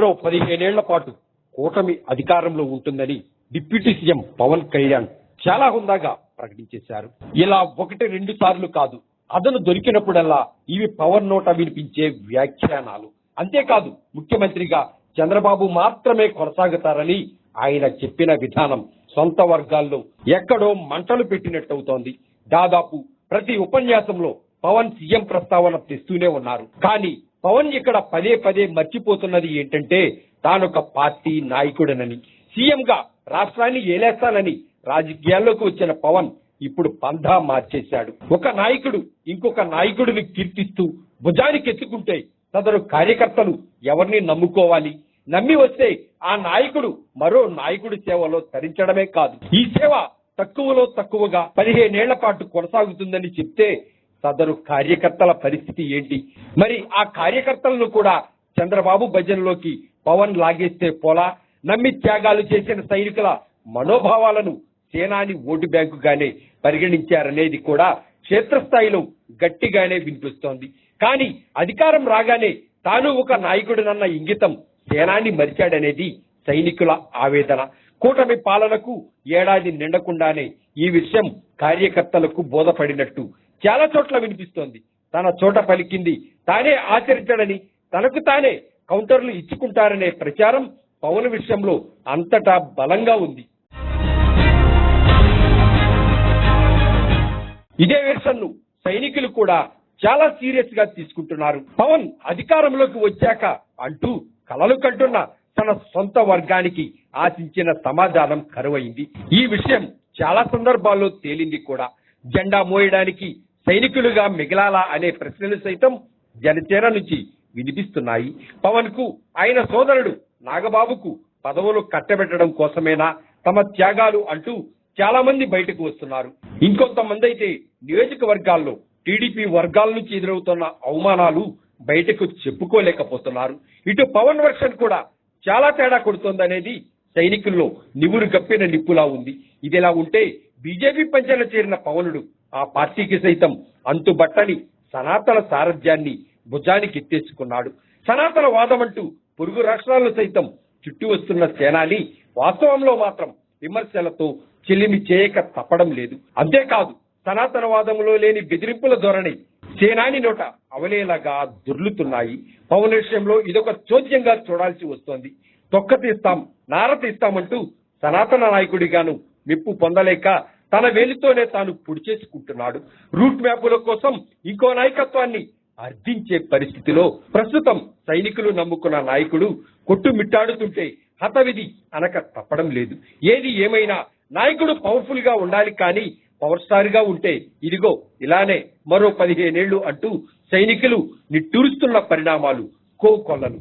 మరో పదిహేనేళ్ళ పాటు కూటమి అధికారంలో ఉంటుందని డిప్యూటీ సీఎం పవన్ కళ్యాణ్ చాలా హుందాగా ప్రకటించేశారు. ఇలా ఒకటి రెండు సార్లు కాదు. అదను దొరికినప్పుడల్లా ఇవి పవన్ నోట వినిపించే వ్యాఖ్యానాలు. అంతేకాదు ముఖ్యమంత్రిగా చంద్రబాబు మాత్రమే కొనసాగుతారని ఆయన చెప్పిన విధానం సొంత వర్గాల్లో ఎక్కడో మంటలు పెట్టినట్టవుతోంది. దాదాపు ప్రతి ఉపన్యాసంలో పవన్ సీఎం ప్రస్తావన తెస్తూనే ఉన్నారు. కానీ పవన్ ఇక్కడ పదే పదే మర్చిపోతున్నది ఏంటంటే తానొక పార్టీ నాయకుడనని సీఎంగా రాష్ట్రాన్ని ఏలేస్తానని రాజకీయాల్లోకి వచ్చిన పవన్ ఇప్పుడు పంధా మార్చేశాడు. ఒక నాయకుడు ఇంకొక నాయకుడిని కీర్తిస్తూ భుజానికి ఎత్తుకుంటే సదరు కార్యకర్తలు ఎవరిని నమ్ముకోవాలి? నమ్మి వస్తే ఆ నాయకుడు మరో నాయకుడి సేవలో తరించడమే కాదు. ఈ సేవ తక్కువలో తక్కువగా పదిహేనేళ్ళ పాటు కొనసాగుతుందని చెప్తే సదరు కార్యకర్తల పరిస్థితి ఏంటి? మరి ఆ కార్యకర్తలను కూడా చంద్రబాబు భజనలోకి పవన్ లాగేస్తే పోలా? నమ్మి త్యాగాలు చేసిన సైనికుల మనోభావాలను సేనాని ఓటు బ్యాంకుగానే పరిగణించారనేది కూడా క్షేత్రస్థాయిలో గట్టిగానే వినిపిస్తోంది. కానీ అధికారం రాగానే తాను ఒక నాయకుడినన్న ఇంగితం సేనాని మరిచాడనేది సైనికుల ఆవేదన. కూటమి పాలనకు ఏడాది నిండకుండానే ఈ విషయం కార్యకర్తలకు బోధపడినట్టు చాలా చోట్ల వినిపిస్తోంది. తన చోట పలికింది. తానే ఆచరించడని తనకు తానే కౌంటర్లు ఇచ్చుకుంటారనే ప్రచారం పవన్ విషయంలో అంతటా బలంగా ఉంది. ఇదే వెర్షన్ను సైనికులు కూడా చాలా సీరియస్గా తీసుకుంటున్నారు. పవన్ అధికారంలోకి వచ్చాక అంటూ కలలు కంటున్న తన సొంత వర్గానికి ఆశించిన సమాధానం కరువైంది. ఈ విషయం చాలా సందర్భాల్లో తేలింది కూడా. జెండా మోయడానికి సైనికులుగా మిగిలాలా అనే ప్రశ్నలు సైతం జనసేన నుంచి వినిపిస్తున్నాయి. పవన్కు ఆయన సోదరుడు నాగబాబుకు పదవులు కట్టబెట్టడం కోసమేనా తమ త్యాగాలు అంటూ చాలా మంది బయటకు వస్తున్నారు. ఇంకొంతమంది అయితే నియోజకవర్గాల్లో టీడీపీ వర్గాల నుంచి ఎదురవుతున్న అవమానాలు బయటకు చెప్పుకోలేకపోతున్నారు. ఇటు పవన్ వర్షన్ కూడా చాలా తేడా కొడుతోందనేది సైనికుల్లో నివురు గప్పిన నిప్పులా ఉంది. ఇదిలా ఉంటే బీజేపీ పంచన చేరిన పవనుడు ఆ పార్టీకి సైతం అంతుబట్టని సనాతన సారథ్యాన్ని భుజానికి ఎత్తేసుకున్నాడు. సనాతన వాదం అంటూ పొరుగు రాష్ట్రాలు సైతం చుట్టి వస్తున్న సేనాని వాస్తవంలో మాత్రం విమర్శలతో చెలిమి చేయక తప్పడం లేదు. అంతేకాదు సనాతనవాదంలో లేని బెదిరింపుల ధోరణి సేనాని నోట అవలేలాగా దొర్లుతున్నాయి. పవన్ విషయంలో ఇదొక చోద్యంగా చూడాల్సి వస్తోంది. తొక్క తీస్తాం నార తీస్తామంటూ సనాతన నాయకుడిగాను మెప్పు పొందలేక తన వేలితోనే తాను పొడి చేసుకుంటున్నాడు. రూట్ మ్యాపుల కోసం ఇంకో నాయకత్వాన్ని అర్థించే పరిస్థితిలో ప్రస్తుతం సైనికులు నమ్ముకున్న నాయకుడు కొట్టుమిట్టాడుతుంటే హతవిధి అనక తప్పడం లేదు. ఏది ఏమైనా నాయకుడు పవర్ఫుల్గా ఉండాలి కానీ పవర్ స్టార్గా ఉంటే ఇదిగో ఇలానే మరో పదిహేనేళ్ళు అంటూ సైనికులు నిట్టూరుస్తున్న పరిణామాలు కోకొల్లలు.